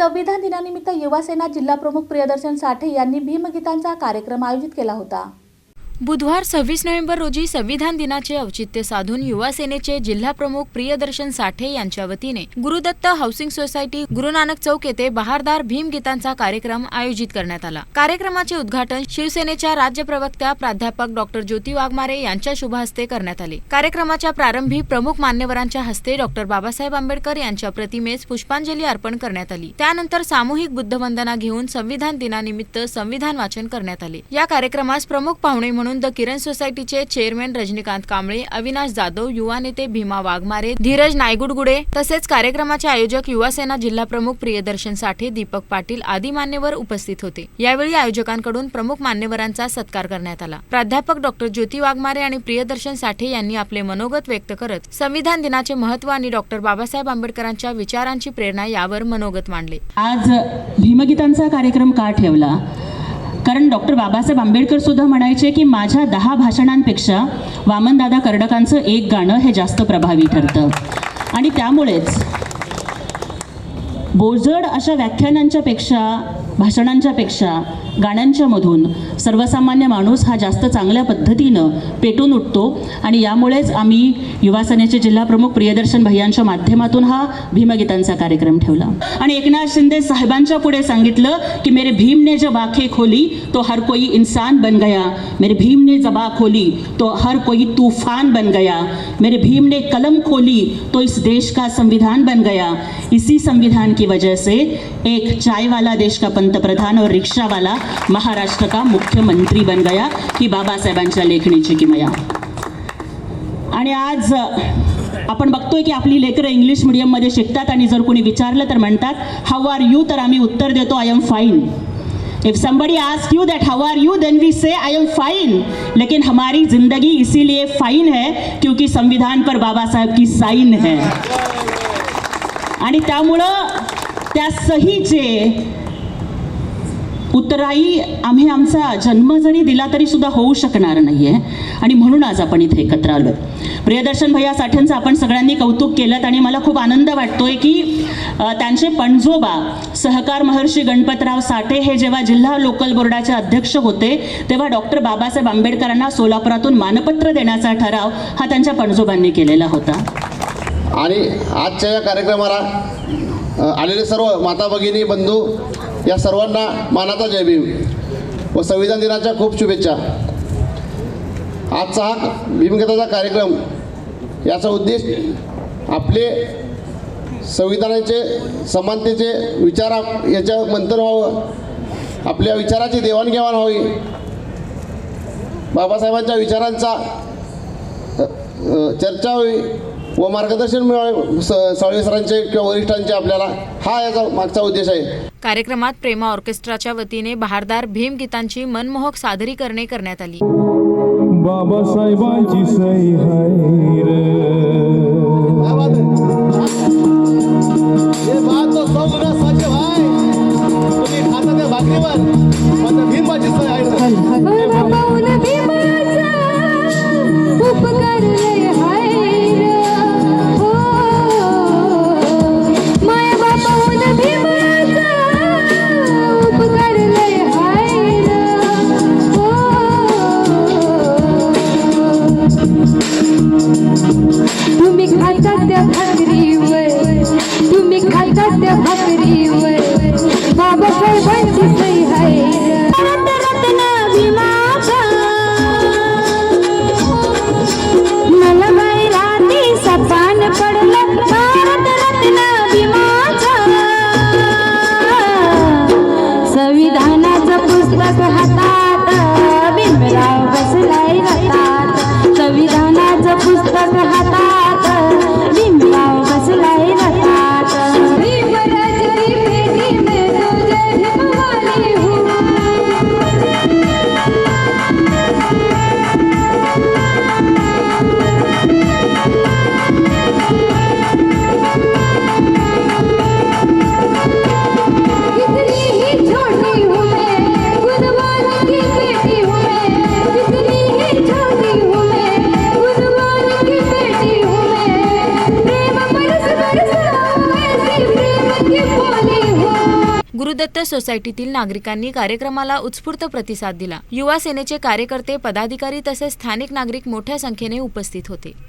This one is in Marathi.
संविधान दिनानिमित्त युवासेना जिल्हाप्रमुख प्रियदर्शन साठे यांनी भीमगीतांचा कार्यक्रम आयोजित केला होता. बुधवार सव्वीस नोव्हेंबर रोजी संविधान दिनाचे औचित्य साधून युवा सेनेचे जिल्हा प्रमुख प्रियदर्शन साठे यांच्या वतीने गुरुदत्त हाऊसिंग सोसायटी गुरुनानक चौक येथे बहारदार भीमगीतांचा कार्यक्रम आयोजित करण्यात आला. कार्यक्रमाचे उद्घाटन शिवसेनेच्या राज्य प्रवक्त्या प्राध्यापक डॉक्टर ज्योती वाघमारे यांच्या शुभहस्ते करण्यात आले. कार्यक्रमाच्या प्रारंभी प्रमुख मान्यवरांच्या हस्ते डॉक्टर बाबासाहेब आंबेडकर यांच्या प्रतिमेस पुष्पांजली अर्पण करण्यात आली. त्यानंतर सामूहिक बुद्धवंदना घेऊन संविधान दिनानिमित्त संविधान वाचन करण्यात आले. या कार्यक्रमास प्रमुख पाहुणे म्हणून द किरण सोसायटीचे चेअरमॅन रजनीकांत कांबळे अविनाश जाधव युवा नेते भीमा वाघमारे धीरज नायगुडगुडे तसेच कार्यक्रमाचे आयोजक युवासेना जिल्हा प्रमुख प्रियदर्शन साठे दीपक पाटील आदी मान्यवर उपस्थित होते. यावेळी आयोजकांकडून प्रमुख मान्यवरांचा सत्कार करण्यात आला. प्राध्यापक डॉक्टर ज्योती वाघमारे आणि प्रियदर्शन साठे यांनी आपले मनोगत व्यक्त करत संविधान दिनाचे महत्त्व आणि डॉक्टर बाबासाहेब आंबेडकरांच्या विचारांची प्रेरणा यावर मनोगत मांडले. आज भीमगीतांचा कार्यक्रम का ठेवला? कारण डॉक्टर बाबासाहेब आंबेडकर सुद्धा म्हणायचे की माझ्या दहा भाषणांपेक्षा वामनदादा कर्डकांचं एक गाणं हे जास्त प्रभावी ठरतं. आणि त्यामुळेच बोजड अशा व्याख्यानांच्या पेक्षा भाषणांच्या पेक्षा गाण्यांच्या मधून सर्वसामान्य माणूस हा जास्त चांगल्या पद्धतीनं पेटून उठतो आणि यामुळेच आम्ही युवासेनेचे जिल्हाप्रमुख प्रियदर्शन भैयांच्या माध्यमातून हा भीमगीतांचा कार्यक्रम ठेवला. आणि एकनाथ शिंदे साहेबांच्या पुढे सांगितलं की मेरे भीम ने जब आंखें खोली तो हर कोई इंसान बन गया. मेरे भीम ने जब खोली तो हर कोई तूफान बन गया. मेरे भीम ने कलम खोली तो इस देश का संविधान बन गया. इसी संविधान की वजह से एक चाय वाला देश का पंतप्रधान और रिक्शा वाला महाराष्ट्र का मुख्यमंत्री बन गया ही बाबासाहेबांच्या लेखणीची किमया. आणि आज आपण बघतोय की आपली लेकरं इंग्लिश मिडियममध्ये शिकतात आणि जर कोणी विचारलं तर म्हणतात हाऊ आर यू तर आम्ही उत्तर देतो I am fine if somebody ask you that how are you then we say I am fine लेकिन हमारी जिंदगी इसीलिए फाइन है क्योंकि संविधान पर बाबा साहेब की साइन है. आणि त्यामुळं त्या सहीचे उत्तराई आम्ही आमचा जन्म जरी दिला तरी सुद्धा होऊ शकणार नाही आहे आणि म्हणून आज आपण इथे एकत्र आलो प्रियदर्शन भैया साठ्यांचं आपण सगळ्यांनी कौतुक केलं आणि मला खूप आनंद वाटतोय की त्यांचे पणजोबा सहकार महर्षी गणपतराव साठे हे जेव्हा जिल्हा लोकल बोर्डाचे अध्यक्ष होते तेव्हा डॉक्टर बाबासाहेब आंबेडकरांना सोलापुरातून मानपत्र देण्याचा ठराव हा त्यांच्या पणजोबांनी केलेला होता. आणि आजच्या या कार्यक्रमाला आलेले सर्व माता भगिनी बंधू या सर्वांना मानाचा जय भीम व संविधान दिनाच्या खूप शुभेच्छा. आजचा हा भीमगताचा कार्यक्रम याचा उद्देश आपले संविधानाचे समानतेचे विचार याच्या मंथन व्हावं आपल्या विचाराची देवाणघेवाण व्हावी. बाबासाहेबांच्या विचारांचा चर्चा होईल व मार्गदर्शन मिळावे. स साळवे सरांचे किंवा वरिष्ठांचे आपल्याला हा याचा मागचा उद्देश आहे. कार्यक्रमात प्रेमा ऑर्केस्ट्राच्या वतीने बहारदार भीमगीतांची मनमोहक सादरीकरणे करण्यात आली. बाबासाहेबांची सही हाय रे. त्या भाकरीवर तुम्ही खाता त्या भाकरीवर बाबासाहेबांची सही हाय गुरुदत्त सोसायटीतील नागरिकांनी कार्यक्रमाला उत्स्फूर्त प्रतिसाद दिला. युवा सेनेचे कार्यकर्ते पदाधिकारी तसेच स्थानिक नागरिक मोठ्या संख्येने उपस्थित होते.